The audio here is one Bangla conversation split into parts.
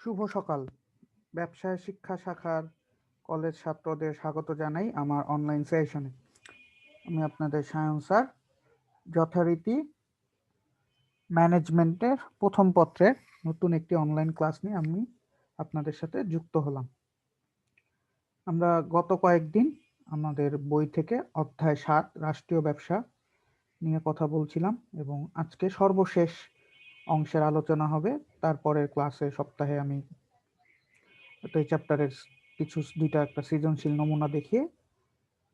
শুভ সকাল। ব্যবসায় শিক্ষা শাখার কলেজ ছাত্রদের স্বাগত জানাই আমার অনলাইন সেশনে আমি আপনাদের সায়ন স্যার, যথারীতি ম্যানেজমেন্টের প্রথম পত্রের নতুন একটি অনলাইন ক্লাস নিয়ে আমি আপনাদের সাথে যুক্ত হলাম। আমরা গত কয়েকদিন আমাদের বই থেকে অধ্যায় সাত, রাষ্ট্রীয় ব্যবসা নিয়ে কথা বলছিলাম এবং আজকে সর্বশেষ অংশের আলোচনা হবে তারপরের ক্লাসে সপ্তাহে আমি এই চ্যাপ্টারের কিছু দুইটা একটা সৃজনশীল নমুনা দেখিয়ে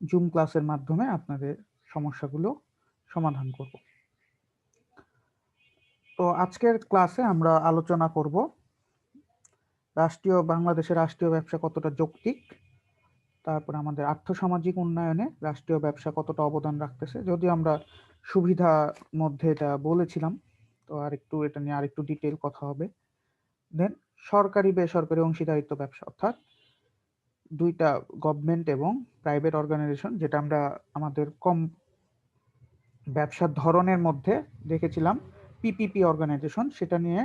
জুম ক্লাসের মাধ্যমে আপনাদের সমস্যাগুলো সমাধান করব। তো আজকের ক্লাসে আমরা আলোচনা করব রাষ্ট্রীয় বাংলাদেশের রাষ্ট্রীয় ব্যবসা কতটা যৌক্তিক? তারপর আমাদের আর্থসামাজিক উন্নয়নে রাষ্ট্রীয় ব্যবসা কতটা অবদান রাখতেছে? যদি আমরা সুবিধা মধ্যে এটা বলেছিলাম তো আর একটু এটা নিয়ে আরেকটু ডিটেল কথা হবে। দেন সরকারি, বেসরকারি অংশীদারিত্ব ব্যবসা, অর্থাৎ দুইটা গভর্নমেন্ট এবং প্রাইভেট অর্গানাইজেশন যেটা আমরা আমাদের কম ব্যবসার ধরনের মধ্যে দেখেছিলাম পিপিপি অর্গানাইজেশন সেটা নিয়ে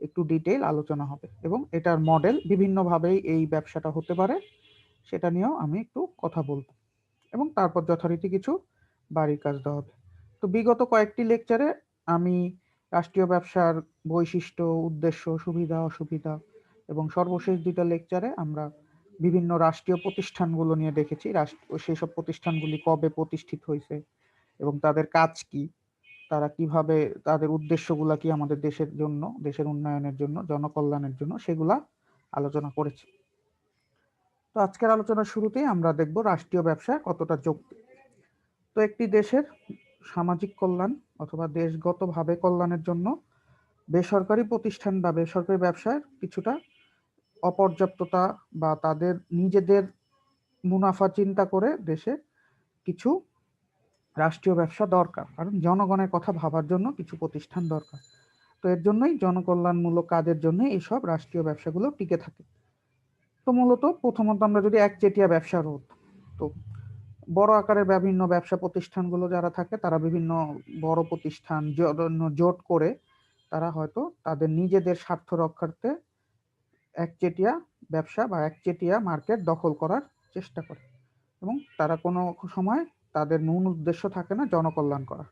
একটু ডিটেইল আলোচনা হবে এবং এটার মডেল বিভিন্নভাবেই এই ব্যবসাটা হতে পারে, সেটা নিয়েও আমি একটু কথা বলব এবং তারপর যথারীতি কিছু বাড়ির কাজ দেওয়া হবে। তো বিগত কয়েকটি লেকচারে আমি রাষ্ট্রীয় ব্যবসার বৈশিষ্ট্য, উদ্দেশ্য, সুবিধা, অসুবিধা এবং সর্বশেষ দুইটা লেকচারে আমরা বিভিন্ন রাষ্ট্রীয় প্রতিষ্ঠানগুলো নিয়ে দেখেছি। সেই সব প্রতিষ্ঠানগুলি কবে প্রতিষ্ঠিত হয়েছে এবং তাদের কাজ কি? তারা কীভাবে, তাদের উদ্দেশ্যগুলা কি আমাদের দেশের জন্য, দেশের উন্নয়নের জন্য, জনকল্যাণের জন্য সেগুলা আলোচনা করেছি। তো আজকের আলোচনার শুরুতেই আমরা দেখব রাষ্ট্রীয় ব্যবসা কতটা যৌক্তিক। তো একটি দেশের সামাজিক কল্যাণ অথবা দেশগতভাবে কল্যাণের জন্য বেসরকারি প্রতিষ্ঠান বা বেসরকারি ব্যবসায় কিছুটা অপর্যাপ্ততা বা তাদের নিজেদের মুনাফা চিন্তা করে দেশে কিছু রাষ্ট্রীয় ব্যবসা দরকার। কারণ জনগণের কথা ভাবার জন্য কিছু প্রতিষ্ঠান দরকার। তো এর জন্যই জনকল্যাণমূলক কাজের জন্য এইসব রাষ্ট্রীয় ব্যবসাগুলো টিকে থাকে। তো মূলত প্রথমত আমরা যদি একচেটিয়া ব্যবসা রোধ, তো বড় আকারের বিভিন্ন ব্যবসা প্রতিষ্ঠানগুলো যারা থাকে, তারা বিভিন্ন বড় প্রতিষ্ঠান জোট করে তারা হয়তো তাদের নিজেদের স্বার্থ রক্ষার্থে একচেটিয়া ব্যবসা বা একচেটিয়া মার্কেট দখল করার চেষ্টা করে। এবং তারা কোনো সময় তাদের মূল উদ্দেশ্য থাকে না জনকল্যাণ করা।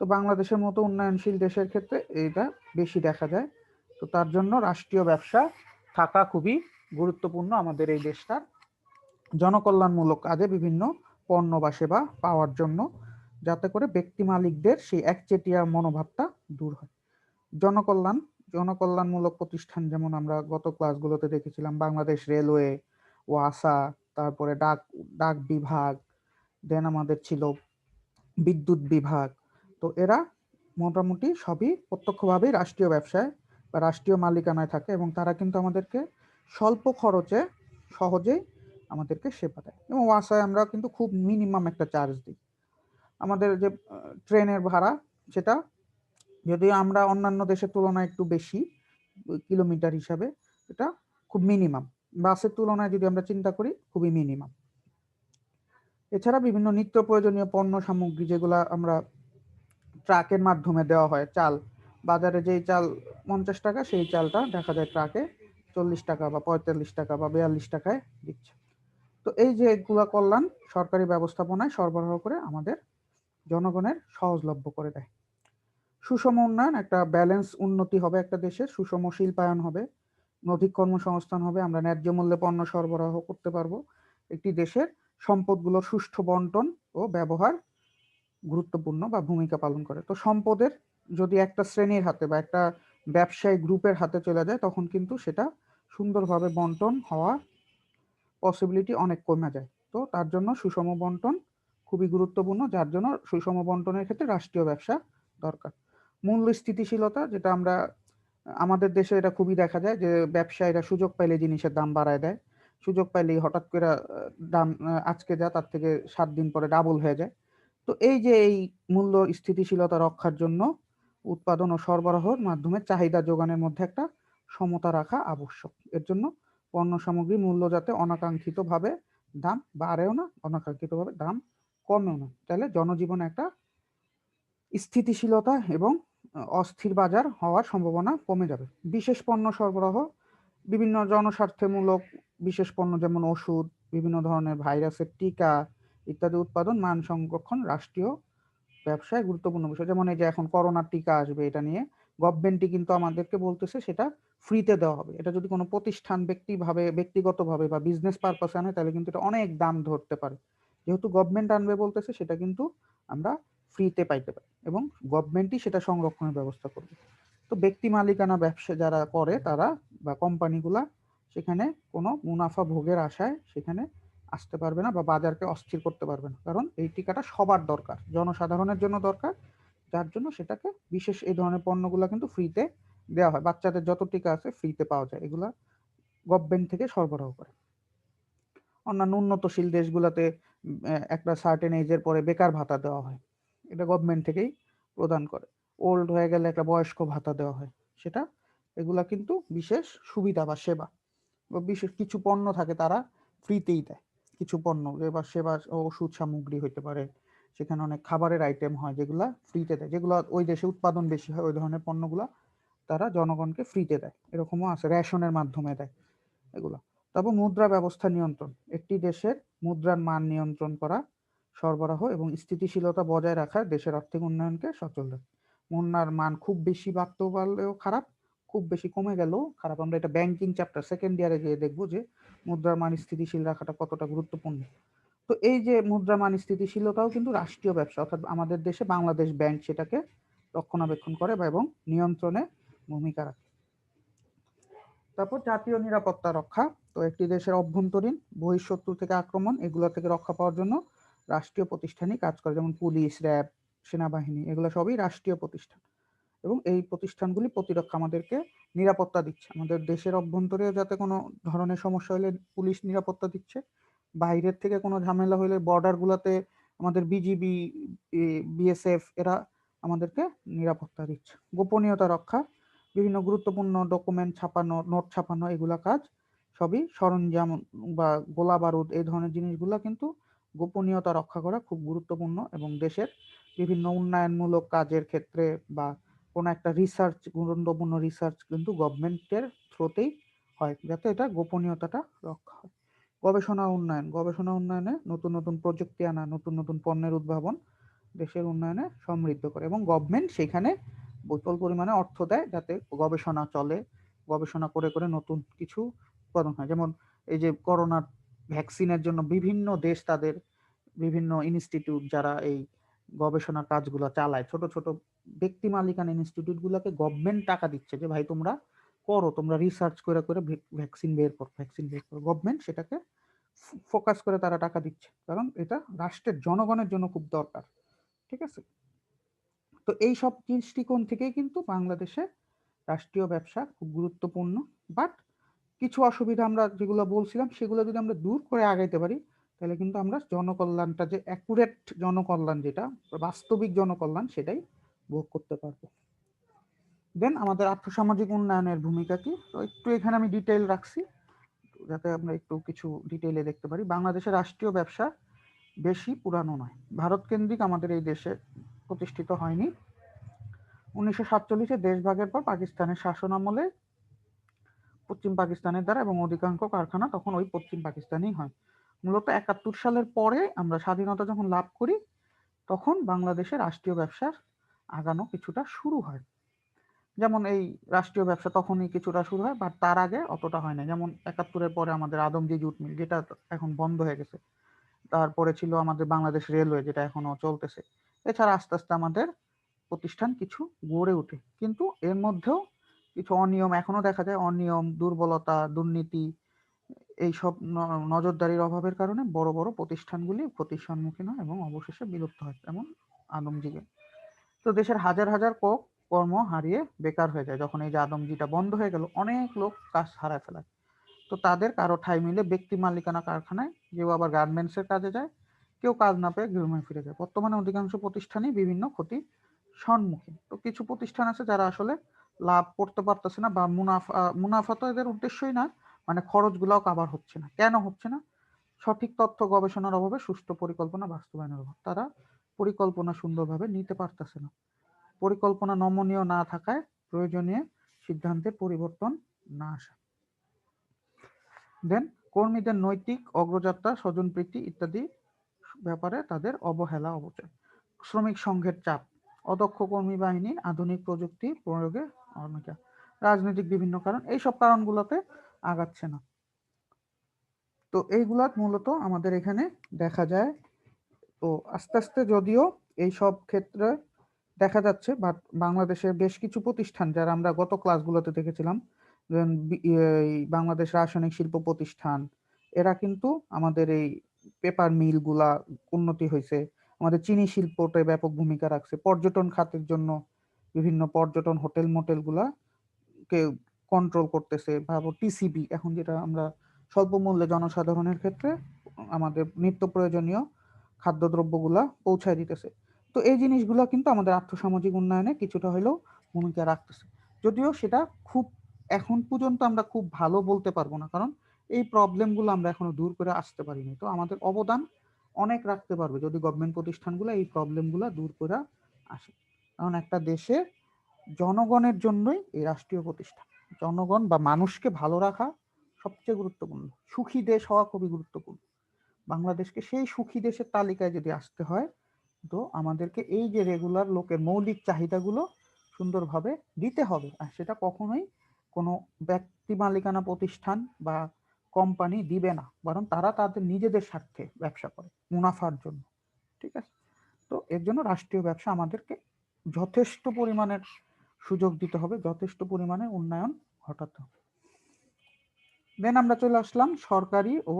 তো বাংলাদেশের মতো উন্নয়নশীল দেশের ক্ষেত্রে এটা বেশি দেখা যায়। তো তার জন্য রাষ্ট্রীয় ব্যবসা থাকা খুবই গুরুত্বপূর্ণ আমাদের এই দেশটার। জনকল্যাণমূলক কাজে বিভিন্ন পণ্য বা সেবা পাওয়ার জন্য যাতে করে ব্যক্তি মালিকদের সেই একচেটিয়া মনোভাবটা দূর হয়। জনকল্যাণ, জনকল্যাণমূলক প্রতিষ্ঠান যেমন আমরা গত ক্লাসগুলোতে দেখেছিলাম, বাংলাদেশ রেলওয়ে, ওয়াসা, তারপরে ডাক ডাক বিভাগ, দেন আমাদের ছিল বিদ্যুৎ বিভাগ। তো এরা মোটামুটি সবই প্রত্যক্ষভাবেই রাষ্ট্রীয় ব্যবসায় বা রাষ্ট্রীয় মালিকানায় থাকে এবং তারা কিন্তু আমাদেরকে স্বল্প খরচে সহজেই আমাদেরকে সেবা দেয়। এবং ওয়াসায় আমরা কিন্তু খুব মিনিমাম একটা চার্জ দিই। আমাদের যে ট্রেনের ভাড়া, সেটা যদিও আমরা অন্যান্য দেশের তুলনায় একটু বেশি কিলোমিটার হিসাবে, এটা খুব মিনিমাম বাসের তুলনায় যদি আমরা চিন্তা করি, খুবই মিনিমাম এছাড়া বিভিন্ন নিত্য প্রয়োজনীয় পণ্য সামগ্রী যেগুলা আমরা ট্রাকের মাধ্যমে দেওয়া হয়, চাল। বাজারে যেই চাল পঞ্চাশ টাকা, সেই চালটা দেখা যায় ট্রাকে চল্লিশ টাকা বা পঁয়তাল্লিশ টাকা বা বিয়াল্লিশ টাকায় দিচ্ছে। তো এই যে এগুলা কল্যাণ সরকারি ব্যবস্থাপনায় সরবরাহ করে আমাদের জনগণের সহজলভ্য করে দেয়। সুষম উন্নয়ন একটা ব্যালেন্স উন্নতি হবে একটা দেশের, সুষম শিল্পায়ন হবে অধিক কর্মসংস্থান হবে, আমরা ন্যায্য মূল্যে পণ্য সরবরাহ করতে পারব। একটি দেশের সম্পদগুলোর সুষ্ঠু বন্টন ও ব্যবহার গুরুত্বপূর্ণ বা ভূমিকা পালন করে। তো সম্পদের যদি একটা শ্রেণির হাতে বা একটা ব্যবসায়ী গ্রুপের হাতে চলে যায়, তখন কিন্তু সেটা সুন্দরভাবে বন্টন হওয়া পসিবিলিটি অনেক কমে যায়। তো তার জন্য সুষম বন্টন খুবই গুরুত্বপূর্ণ, যার জন্য সুষম বন্টনের ক্ষেত্রে রাষ্ট্রীয় ব্যবসা দরকার। মূল্য স্থিতিশীলতা যেটা আমরা, আমাদের দেশে এটা খুবই দেখা যায় যে ব্যবসায়ীরা সুযোগ পাইলে জিনিসের দাম বাড়ায় দেয়। সুযোগ পাইলেই হঠাৎ করে দাম আজকে যা তার থেকে সাত দিন পরে ডাবল হয়ে যায়। তো এই যে এই মূল্য স্থিতিশীলতা রক্ষার জন্য উৎপাদন ও সরবরাহর মাধ্যমে চাহিদা যোগানের মধ্যে একটা সমতা রাখা আবশ্যক। এর জন্য পণ্য সামগ্রী মূল্য যাতে অনাকাঙ্ক্ষিতভাবে দাম বাড়েও না, অনাকাঙ্ক্ষিতভাবে দাম কমেও না। তাহলে জনজীবনে একটা স্থিতিশীলতা এবং অস্থির বাজার হওয়ার সম্ভাবনা কমে যাবে। বিশেষ পণ্য সরবরাহ, বিভিন্ন জনস্বার্থমূলক বিশেষ পণ্য যেমন ওষুধ, বিভিন্ন ধরনের ভাইরাসের টিকা ইত্যাদি উৎপাদন, মান সংরক্ষণ রাষ্ট্রীয় ব্যবসায় গুরুত্বপূর্ণ বিষয়। যেমন এই যে এখন করোনার টিকা আসবে, এটা নিয়ে গভর্নমেন্টই কিন্তু আমাদেরকে বলতেছে সেটা ফ্রিতে দেওয়া হবে। এটা যদি কোনো প্রতিষ্ঠান ব্যক্তিভাবে, ব্যক্তিগতভাবে বা বিজনেস পারপাসে আনে, তাহলে কিন্তু এটা অনেক দাম ধরতে পারে। যেহেতু গভর্নমেন্ট আনবে বলতেছে, সেটা কিন্তু আমরা ফ্রিতে পাইতে পারি এবং গভর্নমেন্টই সেটা সংরক্ষণের ব্যবস্থা করবে। তো ব্যক্তি মালিকানা ব্যবসা যারা করে, তারা বা কোম্পানিগুলা সেখানে কোনো মুনাফা ভোগের আশায় সেখানে আসতে পারবে না বা বাজারকে অস্থির করতে পারবে না। কারণ এই টিকাটা সবার দরকার, জনসাধারণের জন্য দরকার, যার জন্য সেটাকে বিশেষ এই ধরনের পণ্যগুলো কিন্তু ফ্রিতে দেওয়া হয়। বাচ্চাদের যত টিকা আছে ফ্রিতে পাওয়া যায়। এগুলা গভর্নমেন্ট থেকে সরবরাহ করে। অন্যান্য উন্নতশীল দেশগুলোতে একটা সার্টেন এজের পরে বেকার ভাতা দেওয়া হয়। এটা গভর্নমেন্ট থেকেই প্রদান করে। ওল্ড হয়ে গেলে একটা বয়স্ক ভাতা দেওয়া হয়। সেটা এগুলা কিন্তু বিশেষ সুবিধা বা সেবা। বা বিশেষ কিছু পণ্য থাকে তারা ফ্রিতেই দেয়। কিছু পণ্য বা সেবা ওষুধ সামগ্রী হইতে পারে। সেখানে অনেক খাবারের আইটেম হয় যেগুলা ফ্রিতে দেয়। যেগুলো ওই দেশে উৎপাদন বেশি হয়, ওই ধরনের পণ্যগুলা তারা জনগণকে ফ্রিতে দেয়। এরকমও আছে, রেশনের মাধ্যমে দেয় এগুলো। তারপর মুদ্রা ব্যবস্থা নিয়ন্ত্রণ। একটি দেশের মুদ্রার মান নিয়ন্ত্রণ করা, সরবরাহ এবং স্থিতিশীলতা বজায় রাখা দেশের আর্থিক উন্নয়নকে সচল রাখে। মুদ্রার মান খুব বেশি বাড়তেও পারলেও খারাপ, খুব বেশি কমে গেলেও খারাপ। আমরা এটা ব্যাংকিং চ্যাপ্টার সেকেন্ড ইয়ারে গিয়ে দেখব যে মুদ্রার মান স্থিতিশীল রাখাটা কতটা গুরুত্বপূর্ণ। তো এই যে মুদ্রা মান স্থিতিশীলতাও কিন্তু রাষ্ট্রীয় ব্যবসা, অর্থাৎ আমাদের দেশে বাংলাদেশ ব্যাংক সেটাকে রক্ষণাবেক্ষণ করে বা এবং নিয়ন্ত্রণে ভূমিকা রাখে। তারপর জাতীয় নিরাপত্তা রক্ষা, তো একটি দেশের অভ্যন্তরীণ বহিঃশত্রু থেকে আক্রমণ, এগুলো থেকে রক্ষা পাওয়ার জন্য রাষ্ট্রীয় প্রতিষ্ঠানই কাজ করে, যেমন পুলিশ, র্যাব, সেনাবাহিনী, এগুলো সবই রাষ্ট্রীয় প্রতিষ্ঠান। এবং এই প্রতিষ্ঠানগুলি প্রতিরক্ষা আমাদেরকে নিরাপত্তা দিচ্ছে। আমাদের দেশের অভ্যন্তরে যাতে কোনো ধরনের সমস্যা হলে পুলিশ নিরাপত্তা দিচ্ছে। বাইরের থেকে কোনো ঝামেলা হলে বর্ডারগুলোতে আমাদের বিজিবি বিএসএফ, এরা আমাদেরকে নিরাপত্তা দিচ্ছে। গোপনীয়তা রক্ষা বিভিন্ন গুরুত্বপূর্ণ ডকুমেন্ট ছাপানো নোট ছাপানো এগুলা কাজ সবই সরঞ্জাম বা গোলা বারুদ এই ধরনের জিনিসগুলো কিন্তু গোপনীয়তা রক্ষা করা খুব গুরুত্বপূর্ণ এবং দেশের বিভিন্ন উন্নয়নমূলক কাজের ক্ষেত্রে বা কোনো একটা রিসার্চ গুরুত্বপূর্ণ রিসার্চ কিন্তু গভর্নমেন্টের থ্রোতেই হয় যাতে এটা গোপনীয়তাটা রক্ষা হয়। গবেষণা উন্নয়ন, গবেষণা উন্নয়নে নতুন নতুন প্রযুক্তি আনা, নতুন নতুন পণ্যের উদ্ভাবন দেশের উন্নয়নে সমৃদ্ধ করে এবং গভর্নমেন্ট সেখানে বিপুল পরিমাণে অর্থ দেয় যাতে গবেষণা চলে, গবেষণা করে করে নতুন কিছু উৎপাদন হয়। যেমন এই যে করোনার ভ্যাকসিনের জন্য বিভিন্ন দেশ তাদের বিভিন্ন ইনস্টিটিউট যারা এই গবেষণার কাজগুলো চালায়, ছোট ছোট ব্যক্তি মালিকানা ইনস্টিটিউটগুলোকে গভর্নমেন্ট টাকা দিচ্ছে যে, ভাই, তোমরা করো, তোমরা রিসার্চ করে করে ভ্যাকসিন বের করো ভ্যাকসিন বের করো। গভর্নমেন্ট সেটাকে ফোকাস করে তারা টাকা দিচ্ছে। কারণ এটা রাষ্ট্রের, জনগণের জন্য খুব দরকার। ঠিক আছে? তো এই সব দৃষ্টিকোণ থেকেই কিন্তু বাংলাদেশে রাষ্ট্রীয় ব্যবসা খুব গুরুত্বপূর্ণ। বাট কিছু অসুবিধা আমরা যেগুলো বলছিলাম, সেগুলো যদি আমরা দূর করে আগাইতে পারি, তাহলে কিন্তু আমরা জনকল্যাণটা যে অ্যাকুরেট জনকল্যাণ যেটা, বাস্তবিক জনকল্যাণ সেটাই ভোগ করতে পারব। দেন আমাদের আর্থসামাজিক উন্নয়নের ভূমিকা কি? তো একটু এখানে আমি ডিটেইল রাখছি, যাতে আমরা একটু কিছু ডিটেইলে দেখতে পারি। বাংলাদেশের রাষ্ট্রীয় ব্যবসা বেশি পুরানো নয়। ভারত কেন্দ্রিক আমাদের এই দেশে প্রতিষ্ঠিত হয়নি। উনিশশো সাতচল্লিশে দেশভাগের পর পাকিস্তানের শাসন আমলে পশ্চিম পাকিস্তানের দ্বারা এবং অধিকাংশ কারখানা তখন ওই পশ্চিম পাকিস্তানেই হয়। মূলত একাত্তর সালের পরে আমরা স্বাধীনতা যখন লাভ করি, তখন বাংলাদেশে রাষ্ট্রীয় ব্যবসার আগানো কিছুটা শুরু হয়। যেমন এই রাষ্ট্রীয় ব্যবসা তখনই কিছুটা শুরু হয় বাট তার আগে অতটা হয় না যেমন একাত্তরের পরে আমাদের আদমজি জুট মিল, যেটা এখন বন্ধ হয়ে গেছে। তারপরে ছিল আমাদের বাংলাদেশ রেলওয়ে, যেটা এখনও চলতেছে। এছাড়া আস্তে আস্তে আমাদের প্রতিষ্ঠান কিছু গড়ে ওঠে। কিন্তু এর মধ্যেও কিছু অনিয়ম এখনও দেখা যায়। অনিয়ম, দুর্বলতা, দুর্নীতি, এইসব নজরদারির অভাবের কারণে বড় বড় প্রতিষ্ঠানগুলি ক্ষতির সম্মুখীন হয় এবং অবশেষে বিলুপ্ত হয় যেমন আদমজিগে তো দেশের হাজার হাজার কোক কর্ম হারিয়ে বেকার হয়ে যায়। যখন এই যে আদমজিটা বন্ধ হয়ে গেল, অনেক লোক কাজ হারায় ফেলায়। তো তাদের কারও ঠাই মিলে ব্যক্তি মালিকানা কারখানায়, কেউ আবার গার্মেন্টসের কাজে যায়। কেউ কাজ না পেয়ে গৃহময় ফিরে যায়। বর্তমানে অধিকাংশ প্রতিষ্ঠানই বিভিন্ন ক্ষতি সম্মুখীন। তো কিছু প্রতিষ্ঠান আছে যারা আসলে লাভ করতে পারতেছে না বা মুনাফা মুনাফা তো এদের উদ্দেশ্যই না মানে খরচগুলোও কাভার হচ্ছে না। কেন হচ্ছে না? সঠিক তথ্য গবেষণার অভাবে সুষ্ঠু পরিকল্পনা বাস্তবায়নের অভাব। তারা পরিকল্পনা সুন্দরভাবে নিতে পারতেছে না। পরিকল্পনা নমনীয় না থাকায় প্রয়োজনীয় সিদ্ধান্তে পরিবর্তন না আসা। দেন কর্মীদের নৈতিক অগ্রযাত্রা স্বজনপ্রীতি ইত্যাদি ব্যাপারে তাদের অবহেলা অবচয় শ্রমিক সংঘের চাপ, অদক্ষ কর্মী বাহিনী, আধুনিক প্রযুক্তি প্রয়োগে অনিকা, রাজনৈতিক বিভিন্ন কারণ, এইসব কারণগুলোতে আগাচ্ছে না। তো এইগুলা মূলত আমাদের এখানে দেখা যায়। তো আস্তে আস্তে যদিও এই সব ক্ষেত্রে দেখা যাচ্ছে, বাট বাংলাদেশের বেশ কিছু প্রতিষ্ঠান, যারা আমরা গত ক্লাসগুলোতে দেখেছিলাম বাংলাদেশ রাসায়নিক শিল্প প্রতিষ্ঠান, এরা কিন্তু আমাদের এই পেপার মিলগুলা উন্নতি হয়েছে। আমাদের চিনি শিল্পতে ব্যাপক ভূমিকা রাখছে। পর্যটন খাতের জন্য বিভিন্ন পর্যটন হোটেল মোটেলগুলা কে কন্ট্রোল করতেছে। ভাবো টিসিবি এখন যেটা আমরা স্বল্প মূল্যে জনসাধারণের ক্ষেত্রে আমাদের নিত্য প্রয়োজনীয় খাদ্যদ্রব্যগুলা পৌঁছায় দিতেছে। তো এই জিনিসগুলো কিন্তু আমাদের আর্থসামাজিক উন্নয়নে কিছুটা হলেও ভূমিকা রাখতেছে। যদিও সেটা খুব এখন পর্যন্ত আমরা খুব ভালো বলতে পারব না। কারণ এই প্রবলেমগুলো আমরা এখনও দূর করে আসতে পারিনি। তো আমাদের অবদান অনেক রাখতে পারবে যদি গভর্নমেন্ট প্রতিষ্ঠানগুলো এই প্রবলেমগুলো দূর করে আসে। কারণ একটা দেশে জনগণের জন্যই এই রাষ্ট্রীয় প্রতিষ্ঠান। জনগণ বা মানুষকে ভালো রাখা সবচেয়ে গুরুত্বপূর্ণ। সুখী দেশ হওয়া খুবই গুরুত্বপূর্ণ। বাংলাদেশকে সেই সুখী দেশের তালিকায় যদি আসতে হয়, তো আমাদেরকে এই যে রেগুলার লোকের মৌলিক চাহিদাগুলো সুন্দরভাবে দিতে হবে। আর সেটা কখনোই কোনো ব্যক্তি মালিকানা প্রতিষ্ঠান বা কোম্পানি দিবে না, বরং তারা তাদের নিজেদের স্বার্থে ব্যবসা করে, মুনাফার জন্য, ঠিক আছে? তো এর জন্য রাষ্ট্রীয় ব্যবসা আমাদেরকে যথেষ্ট পরিমাণের সুযোগ দিতে হবে, যথেষ্ট পরিমাণে উন্নয়ন ঘটাতে হবে। দেন আমরা চলে আসলাম সরকারি ও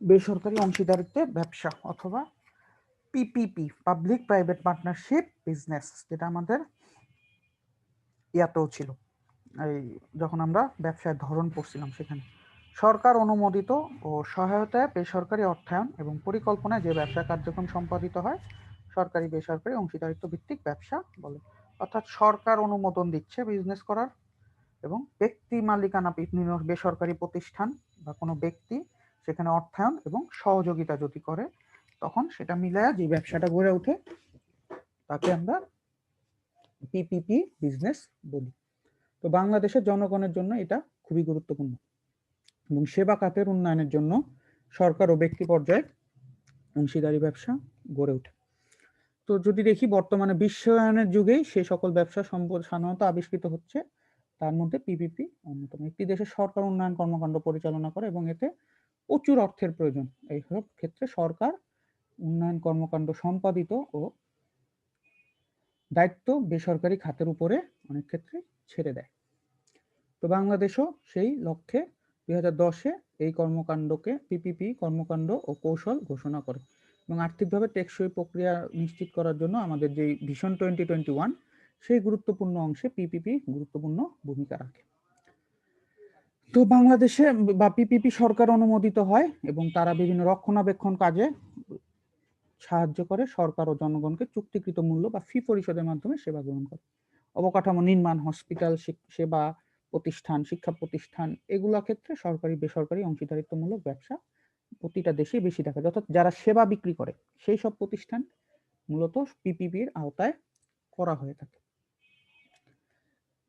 বেসরকারি অংশীদারিত্বে ব্যবসা অথবা PPP public private partnership business যেটা আমাদের ইয়াতেও ছিল। এই যখন আমরা ব্যবসার ধরন পড়ছিলাম সেখানে। সরকার অনুমোদিত ও সহায়তায় বেসরকারি অর্থায়ন এবং পরিকল্পনায় যে ব্যবসা কার্যক্রম সম্পাদিত হয়, সরকারি বেসরকারি অংশীদারিত্ব ভিত্তিক ব্যবসা বলে। অর্থাৎ সরকার অনুমোদন দিচ্ছে বিজনেস করার এবং ব্যক্তি মালিকানা বেসরকারি প্রতিষ্ঠান বা কোনো ব্যক্তি সেখানে অর্থায়ন এবং সহযোগিতা যদি করে, তখন সেটা মিলায়া যে ব্যবসাটা গড়ে ওঠে, তাকে আমরা পিপিপি বিজনেস বলি। তো বাংলাদেশের জনগণের জন্য এটা খুবই গুরুত্বপূর্ণ এবং সেবা খাতের উন্নয়নের জন্য সরকার ও ব্যক্তি পর্যায়ে অংশীদারি ব্যবসা গড়ে ওঠে। তো যদি দেখি বর্তমানে বিশ্বায়নের যুগেই সেই সকল ব্যবসা সাধারণত আবিষ্কৃত হচ্ছে, তার মধ্যে পিপিপি অন্যতম। একটি দেশের সরকার উন্নয়ন কর্মকাণ্ড পরিচালনা করে এবং এতে প্রচুর অর্থের প্রয়োজন। এইসব ক্ষেত্রে সরকার উন্নয়ন কর্মকাণ্ড সম্পাদিত ও দায়িত্ব বেসরকারি খাতের উপরে অনেক ক্ষেত্রে ছেড়ে দেয়। তো বাংলাদেশও সেই লক্ষ্যে দুই হাজার দশে এই কর্মকাণ্ডকে পিপিপি কর্মকাণ্ড ও কৌশল ঘোষণা করে এবং আর্থিকভাবে টেকসই প্রক্রিয়া নিশ্চিত করার জন্য আমাদের যে ভিশন টোয়েন্টি টোয়েন্টি ওয়ান সেই গুরুত্বপূর্ণ অংশে পিপিপি গুরুত্বপূর্ণ ভূমিকা রাখে। তো বাংলাদেশে বা পিপিপি সরকার অনুমোদিত হয় এবং তারা বিভিন্ন রক্ষণাবেক্ষণ কাজে সাহায্য করে সরকার ও জনগণকে চুক্তিকৃত মূল্য বা ফি পরিশোধের মাধ্যমে সেবা গ্রহণ করে। অবকাঠামো নির্মাণ হসপিটাল সেবা প্রতিষ্ঠান, শিক্ষা প্রতিষ্ঠান এগুলা ক্ষেত্রে সরকারি, বেসরকারি অংশীদারিত্বমূলক ব্যবসা প্রতিটা দেশে বেশি দেখা যায়। অর্থাৎ যারা সেবা বিক্রি করে, সেই সব প্রতিষ্ঠান মূলত পিপিপির আওতায় করা হয়ে থাকে।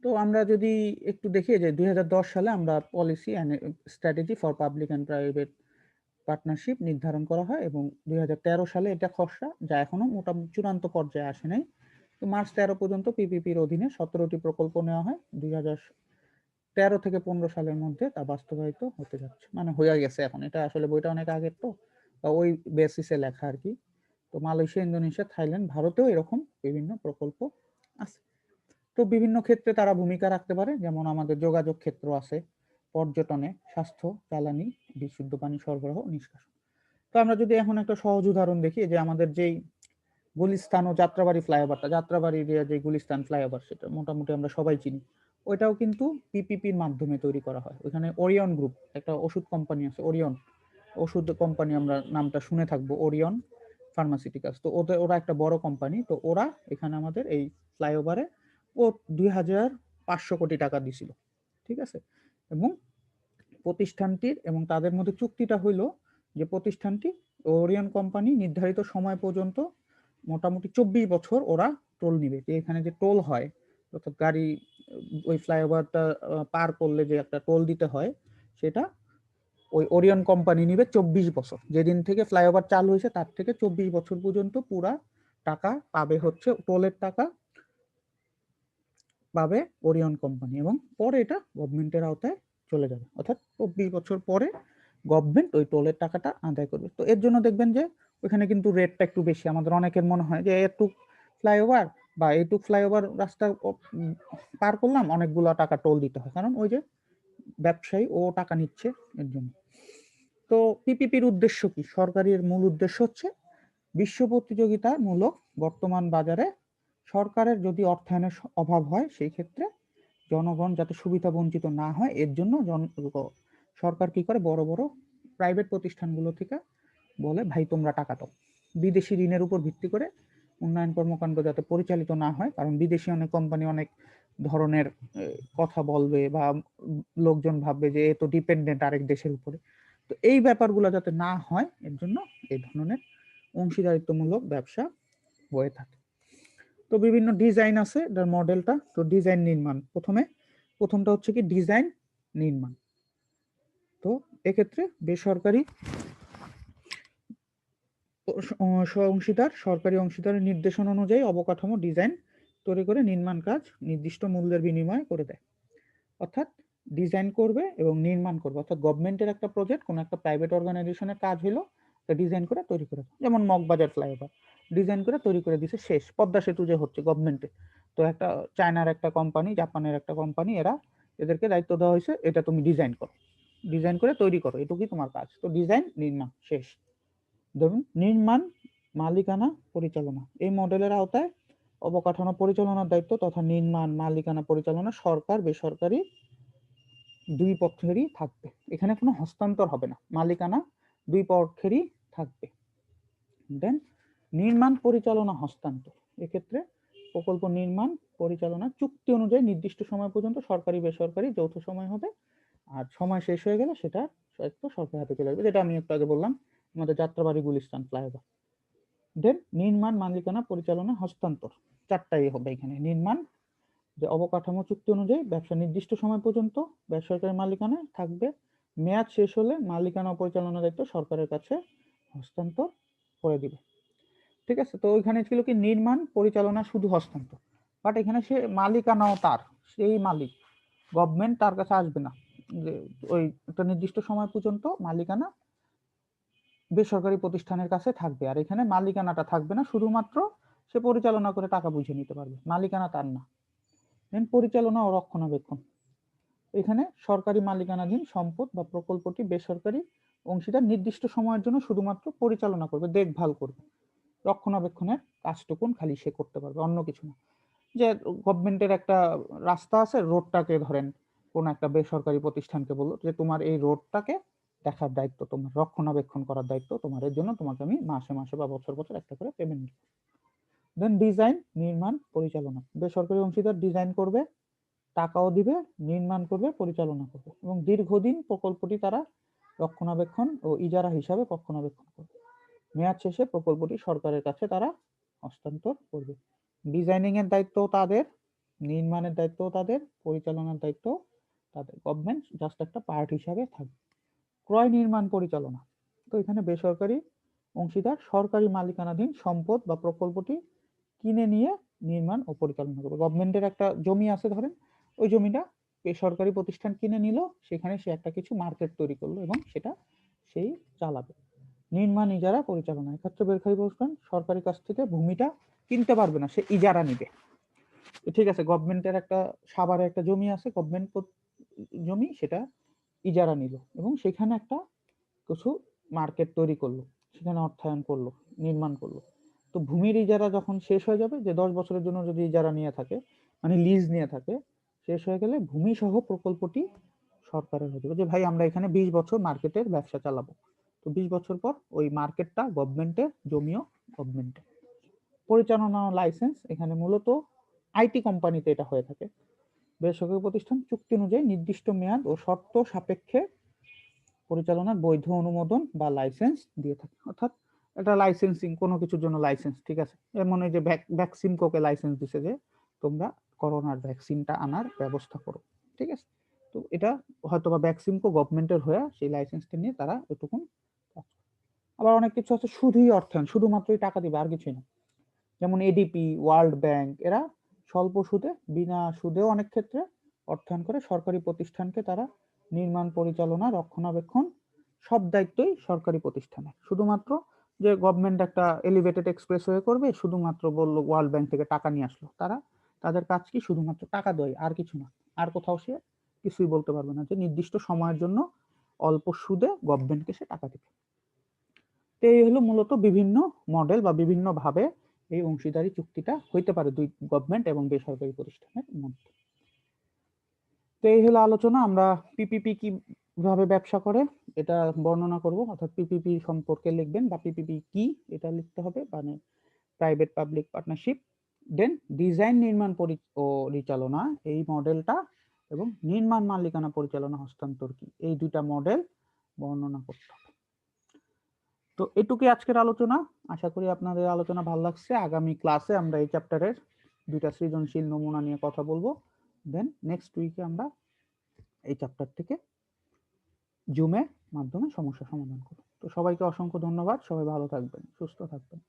তো আমরা যদি একটু দেখি যে দু হাজার দশ সালে আমরা policy and strategy for public and private partnership নির্ধারণ করা হয় এবং দুই হাজার তেরো সালে এটা খসড়া যা এখনও মোটামুটি চূড়ান্ত পর্যায়ে আসে নাই। তো মার্চ তেরো পর্যন্ত পিপিপির অধীনে সতেরোটি প্রকল্প নেওয়া হয়। দুই হাজার তেরো থেকে পনেরো সালের মধ্যে তা বাস্তবায়িত হতে যাচ্ছে। মানে হয়ে গেছে এখন। এটা আসলে বইটা অনেক আগের তো। ওই বেসিসে লেখা আর কি। তো মালয়েশিয়া, ইন্দোনেশিয়া, থাইল্যান্ড, ভারতেও এরকম বিভিন্ন প্রকল্প আছে। তো বিভিন্ন ক্ষেত্রে তারা ভূমিকা রাখতে পারে। যেমন আমাদের যোগাযোগ ক্ষেত্র আছে, পর্যটনে, স্বাস্থ্য, জ্বালানি, বিশুদ্ধ পানি সরবরাহ, নিষ্কাশন। তো আমরা যদি এখন একটা সহজ উদাহরণ দেখি, যে আমাদের যেই গুলিস্তান ও যাত্রাবাড়ি ফ্লাইওভারটা যাত্রাবাড়ি যে গুলিস্তান ফ্লাইওভার সেটা, মোটামুটি আমরা সবাই চিনি। ওইটাও কিন্তু পিপিপির মাধ্যমে তৈরি করা হয়। ওইখানে ওরিয়ন গ্রুপ একটা ওষুধ কোম্পানি আছে ওরিয়ন ওষুধ কোম্পানি আমরা নামটা শুনে থাকব ওরিয়ন ফার্মাসিউটিক্যালস তো ওদের, ওরা একটা বড় কোম্পানি তো ওরা এখানে আমাদের এই ফ্লাইওভারে ও দুই হাজার পাঁচশো কোটি টাকা দিছিল, ঠিক আছে? এবং প্রতিষ্ঠানটির এবং তাদের মধ্যে চুক্তিটা হইল যে প্রতিষ্ঠানটি ওরিয়ন কোম্পানি নির্ধারিত সময় পর্যন্ত মোটামুটি চব্বিশ বছর ওরা টোল নিবে। যে এখানে যে টোল হয়, অর্থাৎ গাড়ি ওই ফ্লাইওভারটা পার করলে যে একটা টোল দিতে হয়, সেটা ওই ওরিয়ন কোম্পানি নিবে চব্বিশ বছর। যেদিন থেকে ফ্লাইওভার চালু হয়েছে, তার থেকে চব্বিশ বছর পর্যন্ত পুরা টাকা পাবে হচ্ছে, টোলের টাকা পাবে ওরিয়ন কোম্পানি এবং পরে এটা গভর্নমেন্টের আওতায় চলে যাবে। অর্থাৎ চব্বিশ বছর পরে গভর্নমেন্ট ওই টোলের টাকাটা আদায় করবে। তো এর জন্য দেখবেন যে ওইখানে কিন্তু রেটটা একটু বেশি। আমাদের অনেকের মনে হয় যে একটু ফ্লাইওভার বা এইটুক ফ্লাইওভার রাস্তা পার করলাম, অনেকগুলো টাকা টোল দিতে হয়। কারণ ওই যে ব্যবসায়ী, ও টাকা নিচ্ছে এর জন্য। তো পিপিপির উদ্দেশ্য কি? সরকারের মূল উদ্দেশ্য হচ্ছে বিশ্ব প্রতিযোগিতামূলক বর্তমান বাজারে সরকারের যদি অর্থায়নের অভাব হয়, সেই ক্ষেত্রে জনগণ যাতে সুবিধা বঞ্চিত না হয়, এর জন্য জন সরকার কি করে? বড় বড় প্রাইভেট প্রতিষ্ঠানগুলো থেকে বলে, ভাই, তোমরা টাকা দাও। বিদেশি ঋণের উপর ভিত্তি করে উন্নয়ন কর্মকাণ্ড যাতে পরিচালিত না হয়, কারণ বিদেশি অনেক কোম্পানি অনেক ধরনের কথা বলবে বা লোকজন ভাববে যে এ তো ডিপেন্ডেন্ট আরেক দেশের উপরে। তো এই ব্যাপারগুলো যাতে না হয়, এর জন্য এই ধরনের অংশীদারিত্বমূলক ব্যবসা হয়ে থাকে। তো বিভিন্ন ডিজাইন আছে এটার মডেলটা। তো ডিজাইন নির্মাণ, প্রথমে, প্রথমটা হচ্ছে কি ডিজাইন নির্মাণ। তো এক্ষেত্রে বেসরকারি অংশীদার সরকারি অংশীদারের নির্দেশনা অনুযায়ী অবকাঠামো ডিজাইন তৈরি করে নির্মাণ কাজ নির্দিষ্ট মূল্যের বিনিময়ে করে দেয়। অর্থাৎ ডিজাইন করবে এবং নির্মাণ করবে। অর্থাৎ গভর্নমেন্টের একটা প্রজেক্ট, কোনো একটা প্রাইভেট অর্গানাইজেশনের কাজ হলো তা ডিজাইন করে তৈরি করে যেমন মগবাজার ফ্লাইওভার, ডিজাইন করে তৈরি করে দিছে, শেষ। পদ্মা সেতু যে হচ্ছে গভর্নমেন্টে। তো একটা চায়নার একটা কোম্পানি, জাপানের একটা কোম্পানি, এরা এদেরকে দায়িত্ব দেওয়া হয়েছে, এটা তুমি ডিজাইন করো। ডিজাইন করে তৈরি করো, এটুকুই তোমার কাজ। তো ডিজাইন, নির্মাণ, শেষ। দেখুন, নির্মাণ, মালিকানা, পরিচালনা। এই মডেলের আওতায় অবকাঠামো পরিচালনার দায়িত্ব তথা নির্মাণ, মালিকানা, পরিচালনা সরকার, বেসরকারি দুই পক্ষেরই থাকবে। এখানে কোনো হস্তান্তর হবে না। মালিকানা দুই পক্ষেরই থাকবে। দেন নির্মাণ, পরিচালনা, হস্তান্তর। এক্ষেত্রে প্রকল্প নির্মাণ, পরিচালনা চুক্তি অনুযায়ী নির্দিষ্ট সময় পর্যন্ত সরকারি, বেসরকারি যৌথ সময় হবে। আর সময় শেষ হয়ে গেলে সেটা সরকার হাতে চলে যাবে যেটা আমি একটু আগে বললাম আমাদের যাত্রাবাড়ি গুলিস্তান ফ্লাইওভার দেন নির্মাণ মালিকানা পরিচালনা হস্তান্তর। চারটাই হবে এখানে। নির্মাণ, যে অবকাঠামো চুক্তি অনুযায়ী ব্যবসা নির্দিষ্ট সময় পর্যন্ত বেসরকারি মালিকানা থাকবে। মেয়াদ শেষ হলে মালিকানা পরিচালনা দায়িত্ব সরকারের কাছে হস্তান্তর করে দিবে। ঠিক আছে? তো ওইখানে ছিল কি? নির্মাণ, পরিচালনা, শুধু হস্তান্তর। বাট এখানে সে মালিকানাও তার। সেই মালিক। গভর্নমেন্ট তার কাছে আসবে না। যে ওই একটা নির্দিষ্ট সময় পর্যন্ত মালিকানা বেসরকারি প্রতিষ্ঠানের কাছে থাকবে। আর এখানে মালিকানাটা থাকবে না, শুধুমাত্র সে পরিচালনা করে টাকা বুঝে নিতে পারবে। মালিকানা তার না। দেন পরিচালনা ও রক্ষণাবেক্ষণ। এখানে সরকারি মালিকানাধীন সম্পদ বা প্রকল্পটি বেসরকারি অংশীদার নির্দিষ্ট সময়ের জন্য শুধুমাত্র পরিচালনা করবে, দেখভাল করবে। রক্ষণাবেক্ষণের কাজটুকুন খালি সে করতে পারবে, অন্য কিছু না। যে গভর্নমেন্টের একটা রাস্তা আছে, রোডটাকে ধরেন, কোন একটা বেসরকারি প্রতিষ্ঠানকে বলল যে তোমার এই রোডটাকে দেখার দায়িত্ব, তোমার রক্ষণাবেক্ষণ করার দায়িত্ব তোমার এর জন্য তোমাকে আমি মাসে মাসে বা বছর বছর একটা করে পেমেন্ট দেন ডিজাইন নির্মাণ, পরিচালনা। বেসরকারি অংশীদার ডিজাইন করবে, টাকাও দিবে, নির্মাণ করবে, পরিচালনা করবে এবং দীর্ঘদিন প্রকল্পটি তারা রক্ষণাবেক্ষণ ও ইজারা হিসাবে রক্ষণাবেক্ষণ করবে। মেয়াদ শেষে প্রকল্পটি সরকারের কাছে তারা হস্তান্তর করবে। ডিজাইনিং এর দায়িত্ব তাদের, নির্মাণের দায়িত্ব তাদের, পরিচালনার দায়িত্ব তাদের। গভর্নমেন্ট জাস্ট একটা পার্ট হিসাবে থাকবে। ক্রয় নির্মাণ পরিচালনা। তো এখানে বেসরকারি অংশীদার সরকারি মালিকানাধীন সম্পদ বা প্রকল্পটি কিনে নিয়ে নির্মাণ ও পরিচালনা করবে। গভর্নমেন্টের একটা জমি আছে ধরেন, ওই জমিটা বেসরকারি প্রতিষ্ঠান কিনে নিল, সেখানে সে একটা কিছু মার্কেট তৈরি করল এবং সেটা সেই চালাবে। নির্মাণ ইজারা পরিচালনা, এক্ষেত্রে বেরখারি বসবেন সরকারি কাছ থেকে ভূমিটা কিনতে পারবে না, সে ইজারা নিবে। ঠিক আছে, গভর্নমেন্টের একটা সাভারে একটা জমি আছে, গভর্নমেন্ট জমি সেটা ইজারা নিল এবং সেখানে একটা কিছু মার্কেট তৈরি করল, সেখানে অর্থায়ন করল, নির্মাণ করল। তো ভূমির ইজারা যখন শেষ হয়ে যাবে, যে দশ বছরের জন্য যদি ইজারা নিয়ে থাকে মানে লিজ নিয়ে থাকে, শেষ হয়ে গেলে ভূমি সহ প্রকল্পটি সরকারের হয়ে যাবে। যে ভাই, আমরা এখানে বিশ বছর মার্কেটের ব্যবসা চালাবো। তো বিশ বছর পর ওই মার্কেটটা গভর্নমেন্টের জমিও গভর্নমেন্টের পরিচালনা লাইসেন্স এখানে মূলত আইটি কোম্পানিতে এটা হয়ে থাকে। বেসরকারি প্রতিষ্ঠান চুক্তি অনুযায়ী নির্দিষ্ট মেয়াদ ও শর্ত সাপেক্ষে পরিচালনার বৈধ অনুমোদন বা লাইসেন্স দিয়ে থাকে। অর্থাৎ এটা লাইসেন্সিং কোনো কিছুর জন্য লাইসেন্স ঠিক আছে? এমন এই যে ভ্যাকসিন কোকে লাইসেন্স দিছে যে, তোমরা করোনার ভ্যাকসিনটা আনার ব্যবস্থা করো, ঠিক আছে? তো এটা হয়তো বা ভ্যাকসিনকো গভর্নমেন্টের হয়ে সেই লাইসেন্সটা নিয়ে তারা এটুকুন আবার অনেক কিছু আছে শুধুই অর্থায়ন, শুধুমাত্রই টাকা দিবে, আর কিছুই না। যেমন এডিপি ওয়ার্ল্ড ব্যাংক এরা স্বল্প সুদে, বিনা সুদেও অনেক ক্ষেত্রে অর্থায়ন করে সরকারি প্রতিষ্ঠানকে তারা নির্মাণ, পরিচালনা, রক্ষণাবেক্ষণ সব দায়িত্বই সরকারি প্রতিষ্ঠানে। শুধুমাত্র যে গভর্নমেন্ট একটা এলিভেটেড এক্সপ্রেস এক্সপ্রেসওয়ে করবে, শুধুমাত্র বলল ওয়ার্ল্ড ব্যাংক থেকে টাকা নিয়ে আসলো। তারা তাদের কাজ কি? শুধুমাত্র টাকা দেয়, আর কিছু না। আর কোথাও সে কিছুই বলতে পারবে না যে নির্দিষ্ট সময়ের জন্য অল্প সুদে গভর্নমেন্টকে সে টাকা দিবে। তো এই হলো মূলত বিভিন্ন মডেল বা বিভিন্ন ভাবে এই অংশীদারি চুক্তিটা হইতে পারে দুই গভর্নমেন্ট এবং বেসরকারি প্রতিষ্ঠানের মধ্যে। তো এই হলো আলোচনা, আমরা পিপিপি কীভাবে ব্যবসা করে এটা বর্ণনা করব, অর্থাৎ পিপিপি সম্পর্কে লিখবেন বা পিপিপি কি এটা লিখতে হবে মানে private public partnership then design নির্মাণ পরি- পরিচালনা, এই মডেলটা এবং নির্মাণ মালিকানা পরিচালনা হস্তান্তর কি, এই দুইটা মডেল বর্ণনা করতে হবে। তো এটুকুই আজকের আলোচনা। আশা করি আপনাদের আলোচনা ভালো লাগছে। আগামী ক্লাসে আমরা এই চ্যাপ্টারের দুইটা সৃজনশীল নমুনা নিয়ে কথা বলব। দেন নেক্সট উইকে আমরা এই চ্যাপ্টার থেকে জুমে মাধ্যমে সমস্যা সমাধান করব। তো সবাইকে অসংখ্য ধন্যবাদ। সবাই ভালো থাকবেন, সুস্থ থাকবেন।